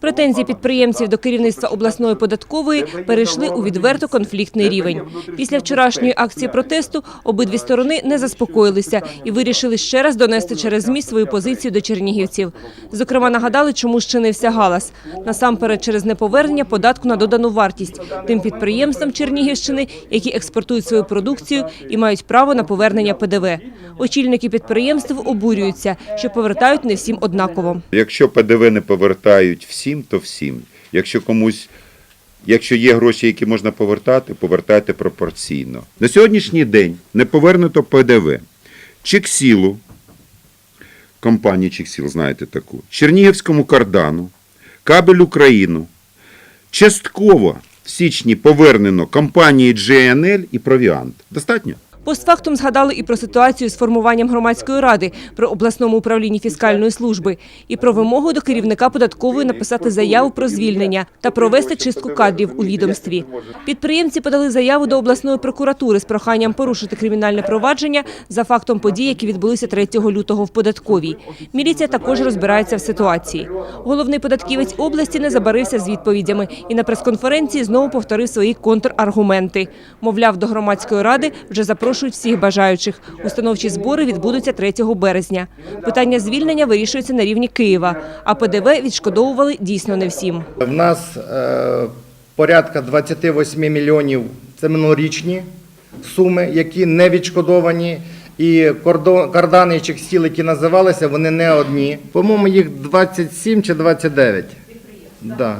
Претензії підприємців до керівництва обласної податкової перейшли у відверто конфліктний рівень. Після вчорашньої акції протесту обидві сторони не заспокоїлися і вирішили ще раз донести через ЗМІ свою позицію до чернігівців. Зокрема, нагадали, чому щинився галас. Насамперед, через неповернення податку на додану вартість тим підприємствам Чернігівщини, які експортують свою продукцію і мають право на повернення ПДВ. Очільники підприємств обурюються, що повертають не всім однаково. Якщо ПДВ не повертають всім, то всім. Якщо комусь, якщо є гроші, які можна повертати, повертайте пропорційно. На сьогоднішній день не повернуто ПДВ. Чексілу, компанії Чексіл, знаєте таку, Чернігівському кардану, Кабель Україну. Частково в січні повернено компанії GNL і Провіант. Достатньо? Постфактум згадали і про ситуацію з формуванням громадської ради при обласному управлінні фіскальної служби, і про вимогу до керівника податкової написати заяву про звільнення та провести чистку кадрів у відомстві. Підприємці подали заяву до обласної прокуратури з проханням порушити кримінальне провадження за фактом подій, які відбулися 3 лютого в податковій. Міліція також розбирається в ситуації. Головний податківець області не забарився з відповідями і на прес-конференції знову повторив свої контраргументи. Мовляв, до громадської ради вже запрошують всіх бажаючих. Установчі збори відбудуться 3 березня. Питання звільнення вирішується на рівні Києва, а ПДВ відшкодовували дійсно не всім. В нас е, порядка 28 мільйонів це минулорічні суми, які не відшкодовані. І кардани і чексіл, які називалися, вони не одні. По-моєму, їх 27 чи 29. Да.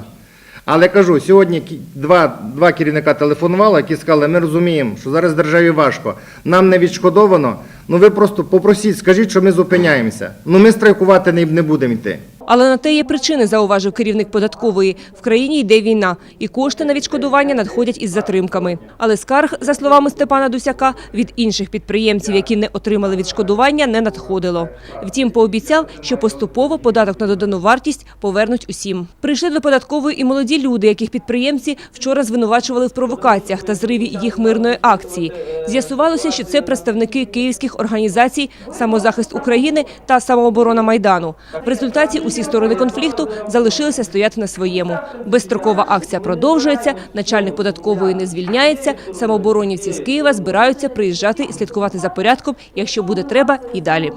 Але кажу, сьогодні два, два керівника телефонували, які сказали, ми розуміємо, що зараз державі важко, нам не відшкодовано. Ну ви просто попросіть, скажіть, що ми зупиняємося. Ну ми страйкувати не будемо йти. Але на те є причини, зауважив керівник податкової. В країні йде війна, і кошти на відшкодування надходять із затримками. Але скарг, за словами Степана Дусяка, від інших підприємців, які не отримали відшкодування, не надходило. Втім, пообіцяв, що поступово податок на додану вартість повернуть усім. Прийшли до податкової і молоді люди, яких підприємці вчора звинувачували в провокаціях та зриві їх мирної акції. З'ясувалося, що це представники київських організацій «Самозахист України» та «Самооборона Майдану». В результаті усі сторони конфлікту залишилися стояти на своєму. Безстрокова акція продовжується, начальник податкової не звільняється, самооборонівці з Києва збираються приїжджати і слідкувати за порядком, якщо буде треба, і далі.